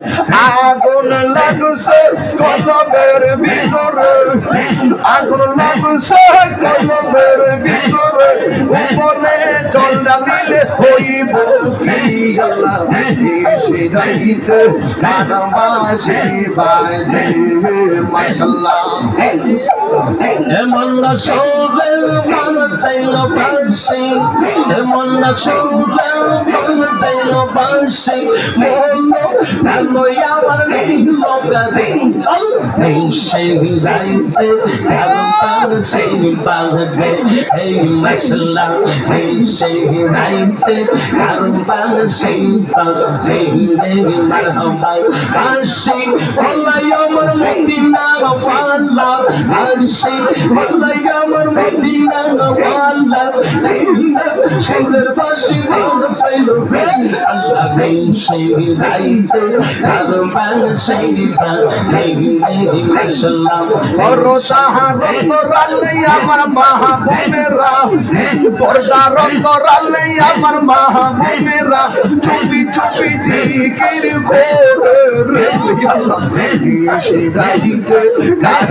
আগুন লাগছে কলমের ভিতরে। আগুন লাগছে কলমের ভিতরে। উপরে জল ডালিলে হইব কি যাইতে কানবাসে বাজে। মাশাল্লাহ এমন না সৌরে মন চাইল পাশে এমন না সৌরে মন চাইল পাশে। বলল কেন আমার নীল গানে এই সেই যাইতে কারণ তার সেই বাজে এই মশলা, এই সেই যাইতে কারণ তার সেই বাজে এই মারহাবা পাশে বলাই আমার মদিনা পাল্লা পাশে বলাই আমার মদিনা সুরের পাশে আল্লাহ সাহারত রালে আমার মাহবুবেরা, পর্দা রত রালে আমার মাহবুবেরা চুপি চুপি জিকির আল্লাহ কার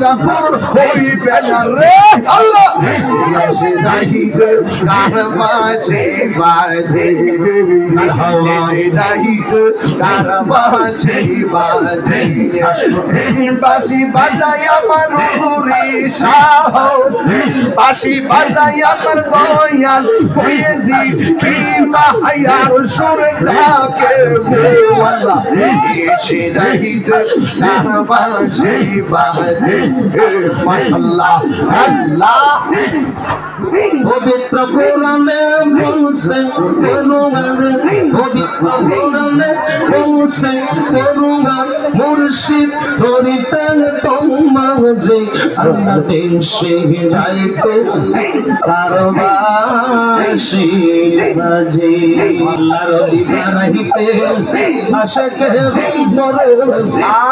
রাসাপুর হইবে না রে, আল্লাহ! এসে নাহিতে কার মাঝে বাজে এসে নাহিতে কার মাঝে বাজে বাসি বাজাই আমার হুরি শাহ বাসি বাজাই আমার দয়াল ফয়েজি কি মাহায়ার সুর ডাকে আল্লাহ। এসে নাহিতে কার মাঝে বাজে মাশাআল্লাহ আল্লাহ পবিত্র কোরআনে বলছে করুণার পবিত্র কোরআনে বলছে করুণার মুর্শিদ ধরিতে তোমার যে আল্লাহ দেশে যাইতে কারবাসি বাজে। আল্লাহর আশেকে রঙ্গরে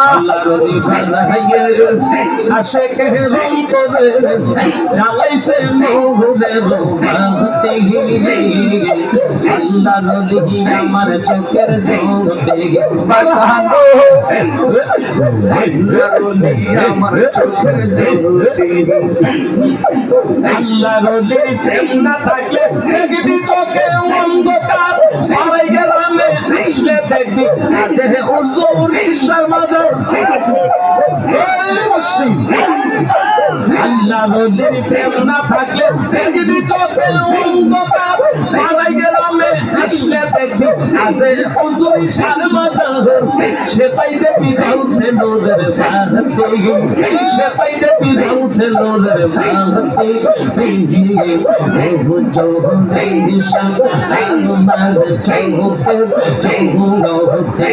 আল্লাহর রঙ্গরে জ্বালাইছে মোহরে রোমাতে আল্লাহ নদী আমার চোখের জোর দেখে বাসানো আমার চোখের জ্যোতি আল্লাহ নদীর প্রেম না থাকলে দেখবি চোখে অন্ধকার মারাই গেলামে। আসলে দেখি আজে হুজুর ঈশা মাজার। আল্লাহ নদীর প্রেম না থাকলে পৃথিবী চোখে অন্ধকার। দেখি আজে হুজুর ঈশার মাজার সেটাই দেখি জ্বলছে নূরের বাতি সেটাই দেখি জ্বলছে নূরের বাতি ভিজিয়ে বহু চৌহতে ঈশা আমার চৌহতে চৌহতে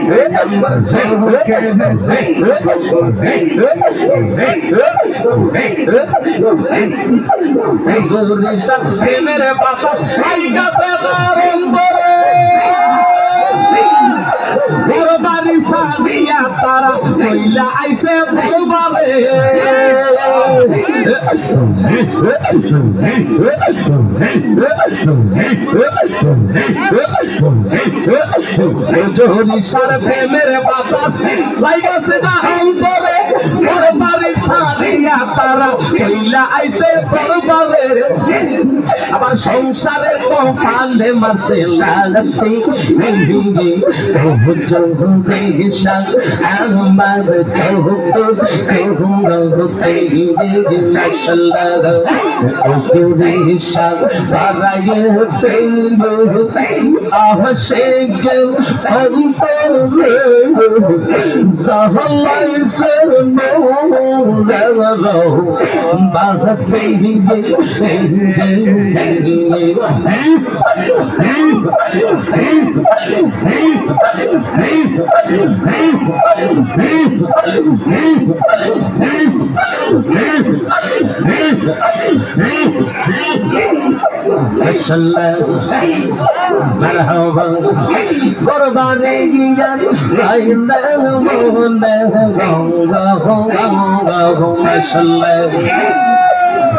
মনজারে আমার চোখে হুজুর ঈশা প্রেমের বাতাস এই গাছে তার অন্তরে বরবারি সাদিয়া তারা কইলা আইছে দরবারে জহনিসার প্রেমের বাতাস লাইগাছে না অন্তরে। বরবারি সাদিয়া তারা আইছে দরবারে আমার সংসারের কপালে মারছে লাগতে ভেঙ্গে জহতে হিসাব আমার চৌহত চৌহতে মাশাল্লাহ তোরে হিসাব مرحبا قرباني جان راينا مونا غونغا غونغا غونغا ما شاء الله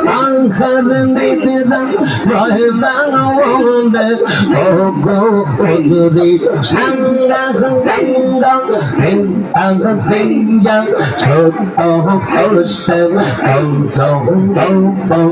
آخر دیدم راه برآمده آب و عذری سنگه دنگم پنتم پنجم چوتا کرسم آنتا نوتا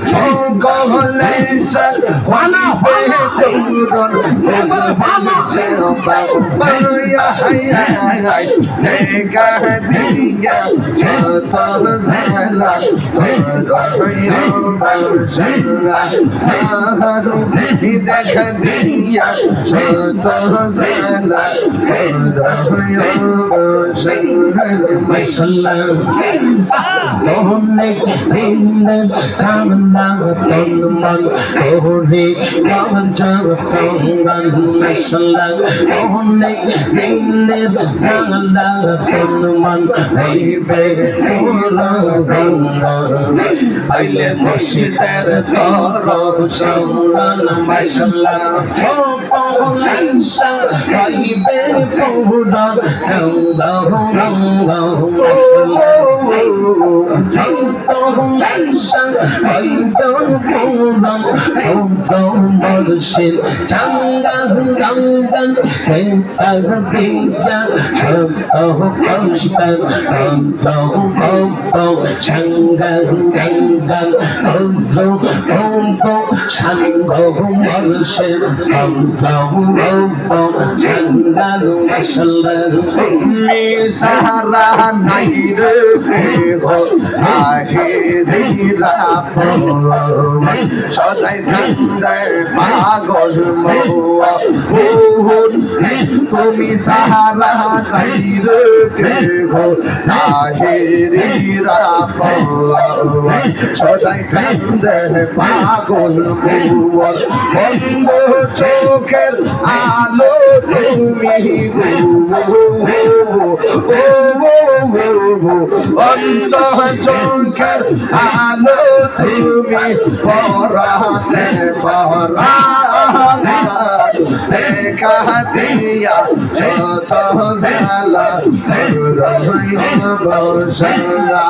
Congolation, wanna wanna never wanna chill back. Maria, nigga, nigga, chota zela, Maria, Maria, Haru, ida kadiya, chota zela, Maria, Maria, Mashallah, don't make things come. আঙ্খার নিবেদন রহনা ওন্দে ওগো ওজুরি সাঙ্গা গঙ্গা হিন্দাগ পিঞ্জা ছোট কলসে কৌত গৌপ ছন্দা সকল দেখ দিয়া ছোট জালা Masalah Lohne Hinne Kamana Tonman Kohne Kamantar Tongan Masalah Lohne Hinne Kamana Tonman Hebe Kura Gonga Aile Koshiter Toro Sangan Masalah Chopon Lansa Hebe Kura Gonga Gonga তুমি সারা নাই রে গো আহিরা সদাই কান্দার পাগল মহুয়া তুমি সাহারা নাই রে গো আহিরা সদাই কান্দার পাগল মহুয়া বন্ধ চোখের আলো তুমি অন্ত চোখের আলো তুমি পরাতে পরা দেখা দিয়া যত জালা বসলা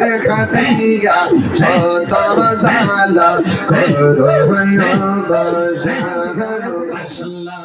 দেখা দিয়া যত জালা বসলা